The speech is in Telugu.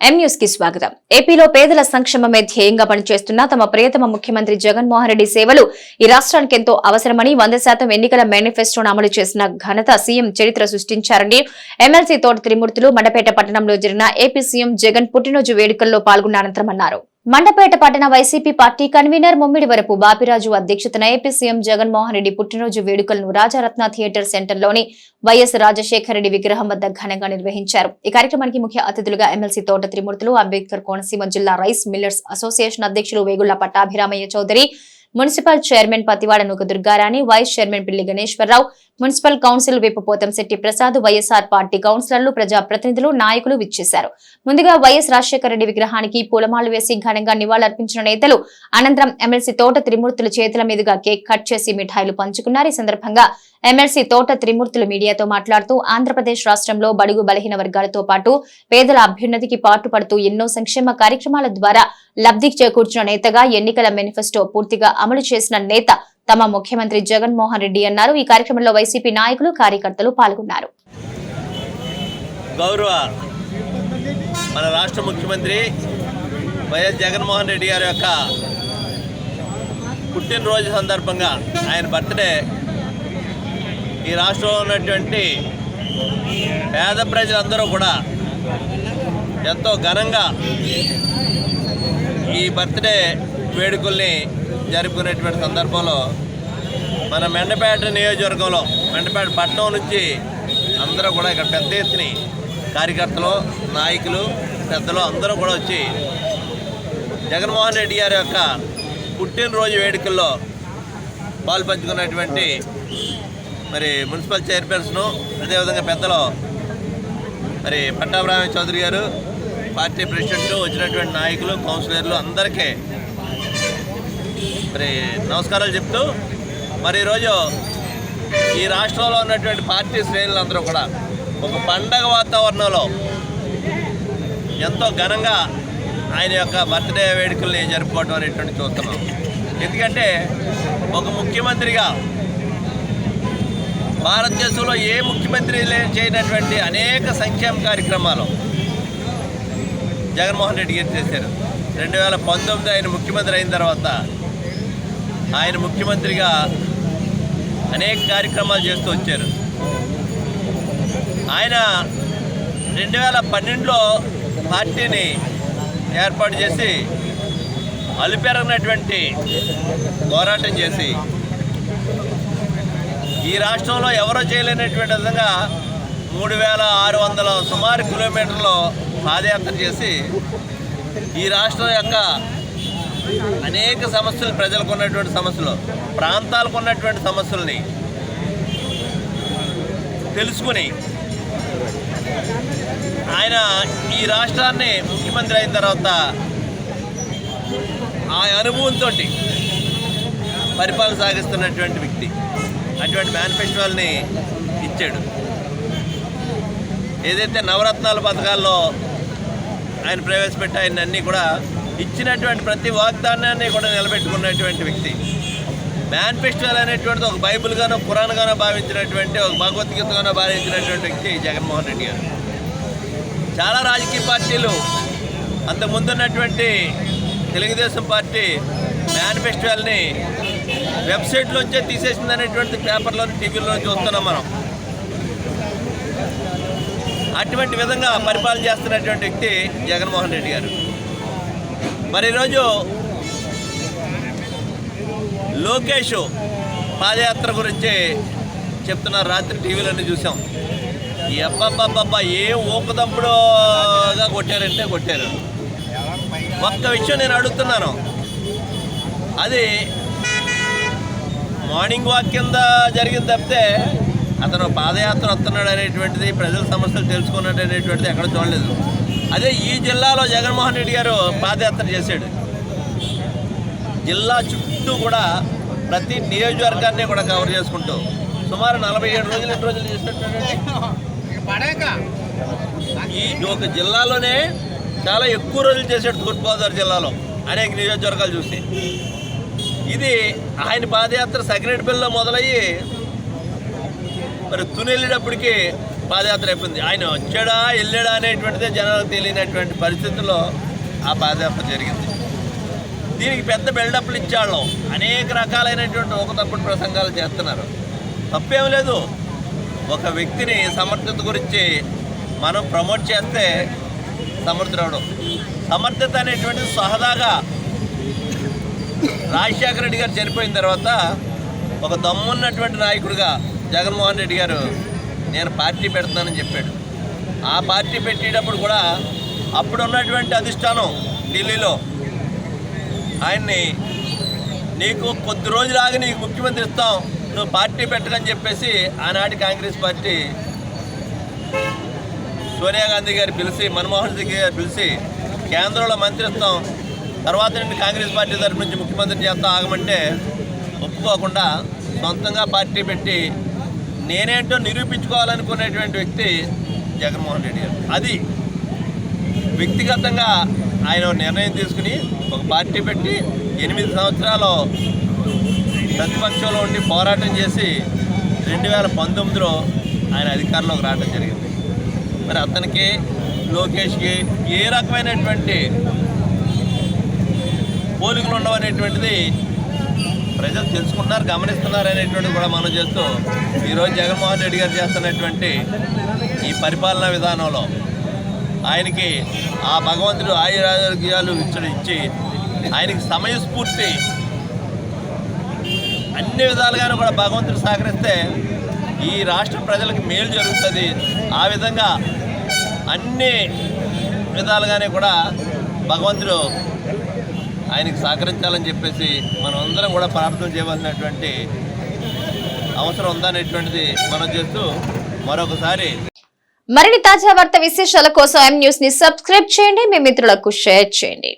ఎం కి స్వాగతం. ఏపీలో పేదల సంక్షేమమే ధ్యేయంగా పనిచేస్తున్న తమ ప్రియతమ ముఖ్యమంత్రి జగన్మోహన్ రెడ్డి సేవలు ఈ రాష్ట్రానికి ఎంతో అవసరమని వంద శాతం ఎన్నికల మేనిఫెస్టోను అమలు చేసిన ఘనత సీఎం చరిత్ర సృష్టించారని ఎమ్మెల్సీ తోట త్రిమూర్తులు మండపేట పట్టణంలో జరిగిన ఏపీ సీఎం జగన్ పుట్టినరోజు వేడుకల్లో పాల్గొన్న అనంతరం అన్నారు మండపేట పట్టణ YCP party convener Mummidivarapu Bapiraju అధ్యక్షతన ఏపీ సీఎం జగన్మోహన్ రెడ్డి పుట్టినరోజు వేడుకలను రాజారత్న థియేటర్ సెంటర్లోని వైఎస్ రాజశేఖర రెడ్డి విగ్రహం వద్ద ఘనంగా నిర్వహించారు. ఈ కార్యక్రమానికి ముఖ్య అతిథులుగా ఎమ్మెల్సీ తోట త్రిమూర్తులు అంబేద్కర్ కోనసీమ జిల్లా రైస్ మిల్లర్స్ అసోసియేషన్ అధ్యక్షులు Vegulla Pattabhiramayya Chowdary municipal chairman Pativada Nooka Durgarani vice chairman Pilli Ganeswararao municipal council whip Pothamsetty Prasad YSR party కౌన్సిలర్లు ప్రజాప్రతినిధులు నాయకులు విచ్చేశారు. ముందుగా వైఎస్ రాజశేఖర రెడ్డి విగ్రహానికి పూలమాలు వేసి ఘనంగా నివాళులర్పించిన నేతలు అనంతరం ఎమ్మెల్సీ తోట త్రిమూర్తుల చేతుల మీదుగా కేక్ కట్ చేసి మిఠాయిలు పంచుకున్నారు. ఈ సందర్భంగా ఎమ్మెల్సీ తోట త్రిమూర్తులు మీడియాతో మాట్లాడుతూ ఆంధ్రప్రదేశ్ రాష్ట్రంలో బడుగు బలహీన వర్గాలతో పాటు పేదల అభ్యున్నతికి పాటుపడుతూ ఎన్నో సంక్షేమ కార్యక్రమాల ద్వారా లబ్ధి చేకూర్చిన నేతగా ఎన్నికల మేనిఫెస్టో పూర్తిగా అమలు చేసిన నేత తమ ముఖ్యమంత్రి జగన్మోహన్ రెడ్డి అన్నారు. ఈ కార్యక్రమంలో వైసీపీ నాయకులు కార్యకర్తలు పాల్గొన్నారు. గౌరవ మన రాష్ట్ర ముఖ్యమంత్రి వైఎస్ జగన్మోహన్ రెడ్డి గారి యొక్క పుట్టినరోజు సందర్భంగా ఆయన బర్త్డే. ఈ రాష్ట్రంలో ఉన్నటువంటి పేద ప్రజలందరూ కూడా ఎంతో ఘనంగా ఈ బర్త్డే వేడుకల్ని జరుపుకునేటువంటి సందర్భంలో మన మెండపేట నియోజకవర్గంలో మెండపేట పట్టణం నుంచి అందరూ కూడా ఇక్కడ పెద్ద ఎత్తున కార్యకర్తలు నాయకులు పెద్దలు అందరూ కూడా వచ్చి జగన్మోహన్ రెడ్డి గారి యొక్క పుట్టినరోజు వేడుకల్లో పాల్పంచుకున్నటువంటి మరి మున్సిపల్ చైర్పర్సను అదేవిధంగా పెద్దలు మరి పట్టాభిరామ చౌదరి గారు పార్టీ ప్రెసిడెంట్ వచ్చినటువంటి నాయకులు కౌన్సిలర్లు అందరికీ మరి నమస్కారాలు చెప్తూ మరి ఈరోజు ఈ రాష్ట్రంలో ఉన్నటువంటి పార్టీ శ్రేణులందరూ కూడా ఒక పండగ వాతావరణంలో ఎంతో ఘనంగా ఆయన యొక్క బర్త్డే వేడుకల్ని జరుపుకోవడం అనేటువంటి చూస్తున్నాం. ఎందుకంటే ఒక ముఖ్యమంత్రిగా భారతదేశంలో ఏ ముఖ్యమంత్రి చేయనటువంటి అనేక సంక్షేమ కార్యక్రమాలు జగన్మోహన్ రెడ్డి గారు చేశారు. రెండు వేల పంతొమ్మిది ఆయన ముఖ్యమంత్రి అయిన తర్వాత ఆయన ముఖ్యమంత్రిగా అనేక కార్యక్రమాలు చేస్తూ వచ్చారు. ఆయన రెండు వేల పన్నెండులో పార్టీని ఏర్పాటు చేసి అలుపెరగినటువంటి పోరాటం చేసి ఈ రాష్ట్రంలో ఎవరో చేయలేనటువంటి విధంగా మూడు వేల ఆరు వందల సుమారు కిలోమీటర్లు పాదయాత్ర చేసి ఈ రాష్ట్రం యొక్క అనేక సమస్యలు ప్రజలకు ఉన్నటువంటి సమస్యలు ప్రాంతాలకు ఉన్నటువంటి సమస్యల్ని తెలుసుకుని ఆయన ఈ రాష్ట్రాన్ని ముఖ్యమంత్రి అయిన తర్వాత ఆ అనుభవంతో పరిపాలన సాగిస్తున్నటువంటి వ్యక్తి అటువంటి మేనిఫెస్టోల్ని ఇచ్చాడు. ఏదైతే నవరత్నాల పథకాల్లో ఆయన ప్రవేశపెట్టి ఆయన అన్నీ కూడా ఇచ్చినటువంటి ప్రతి వాగ్దానాన్ని కూడా నిలబెట్టుకున్నటువంటి వ్యక్తి. మేనిఫెస్టోల్ అనేటువంటిది ఒక బైబిల్గానో పురాణగానో భావించినటువంటి ఒక భగవద్గీతగానో భావించినటువంటి వ్యక్తి జగన్మోహన్ రెడ్డి గారు. చాలా రాజకీయ పార్టీలు అంతకుముందున్నటువంటి తెలుగుదేశం పార్టీ మేనిఫెస్టోల్ని వెబ్సైట్లోంచే తీసేసింది అనేటువంటి పేపర్లో టీవీలో చూస్తున్నాం మనం. అటువంటి విధంగా పరిపాలన చేస్తున్నటువంటి వ్యక్తి జగన్మోహన్ రెడ్డి గారు. మరి ఈరోజు లోకేష్ పాదయాత్ర గురించి చెప్తున్నారు. రాత్రి టీవీలన్నీ చూసాం. ఈ ఏం ఊపదంపుడుగా కొట్టారంటే కొట్టారు. ఒక్క విషయం నేను అడుగుతున్నాను. అది మార్నింగ్ వాక్ కింద జరిగింది తప్పితే అతను పాదయాత్ర వస్తున్నాడు అనేటువంటిది ప్రజల సమస్యలు తెలుసుకున్నాడు అనేటువంటిది ఎక్కడ చూడలేదు. అదే ఈ జిల్లాలో జగన్మోహన్ రెడ్డి గారు పాదయాత్ర చేశాడు. జిల్లా చుట్టూ కూడా ప్రతి నియోజకవర్గాన్ని కూడా కవర్ చేసుకుంటూ సుమారు నలభై ఏడు రోజులు ఎన్ని రోజులు చేసినట్టు ఈ ఒక జిల్లాలోనే చాలా ఎక్కువ రోజులు చేశాడు తూర్పుగోదావరి జిల్లాలో అనేక నియోజకవర్గాలు చూసి. ఇది ఆయన పాదయాత్ర సకినేటిపల్లిలో మొదలయ్యి మరి తుని వెళ్ళేటప్పటికీ పాదయాత్ర అయిపోయింది. ఆయన వచ్చాడా వెళ్ళాడా అనేటువంటిదే జనాలకు తెలియనటువంటి పరిస్థితుల్లో ఆ పాదయాత్ర జరిగింది. దీనికి పెద్ద బిల్డప్లు ఇచ్చాళ్ళం అనేక రకాలైనటువంటి ఒక తప్పుడు ప్రసంగాలు చేస్తున్నారు. తప్పేం లేదు. ఒక వ్యక్తిని సమర్థత గురించి మనం ప్రమోట్ చేస్తే సమర్థుడవడం సమర్థత అనేటువంటిది సహదాగా రాజశేఖర రెడ్డి గారు చనిపోయిన తర్వాత ఒక దమ్మున్నటువంటి నాయకుడిగా జగన్మోహన్ రెడ్డి గారు నేను పార్టీ పెడుతున్నానని చెప్పాడు. ఆ పార్టీ పెట్టేటప్పుడు కూడా అప్పుడు ఉన్నటువంటి అధిష్టానం ఢిల్లీలో ఆయన్ని నీకు కొద్ది రోజులాగా నీకు ముఖ్యమంత్రి ఇస్తాం నువ్వు పార్టీ పెట్టకని చెప్పేసి ఆనాటి కాంగ్రెస్ పార్టీ సోనియా గాంధీ గారు పిలిచి మన్మోహన్ రెడ్డి గారు పిలిచి కేంద్రంలో మంత్రిస్తాం తర్వాత నుండి కాంగ్రెస్ పార్టీ తరఫు నుంచి ముఖ్యమంత్రి చేస్తాం ఆగమంటే ఒప్పుకోకుండా సొంతంగా పార్టీ పెట్టి నేనేంటో నిరూపించుకోవాలనుకునేటువంటి వ్యక్తి జగన్మోహన్ రెడ్డి గారు. అది వ్యక్తిగతంగా ఆయన నిర్ణయం తీసుకుని ఒక పార్టీ పెట్టి ఎనిమిది సంవత్సరాలు ప్రతిపక్షంలో ఉండి పోరాటం చేసి రెండు వేల పంతొమ్మిదిలో ఆయన అధికారంలోకి రావడం జరిగింది. మరి అతనికి లోకేష్కి ఏ రకమైనటువంటి పోలికలు ఉండవనేటువంటిది ప్రజలు తెలుసుకుంటున్నారు గమనిస్తున్నారు అనేటువంటి కూడా మనం చేస్తూ ఈరోజు జగన్మోహన్ రెడ్డి గారు చేస్తున్నటువంటి ఈ పరిపాలనా విధానంలో ఆయనకి ఆ భగవంతుడు ఆయురారోగ్యాలు ఇచ్చడు ఇచ్చి ఆయనకి సమయస్ఫూర్తి అన్ని విధాలుగాను కూడా భగవంతుడు సహకరిస్తే ఈ రాష్ట్ర ప్రజలకు మేలు జరుగుతుంది. ఆ విధంగా అన్ని విధాలుగానే కూడా భగవంతుడు ఆయనకి సహకరించాలని చెప్పేసి మనం అందరం కూడా ప్రార్థన చేయవలసినటువంటి అవసరం ఉందనేటువంటిది మనం చేస్తూ మరొకసారి మరిన్ని తాజా వార్త విశేషాల కోసం ఎం న్యూస్ని సబ్స్క్రైబ్ చేయండి. మీ మిత్రులకు షేర్ చేయండి.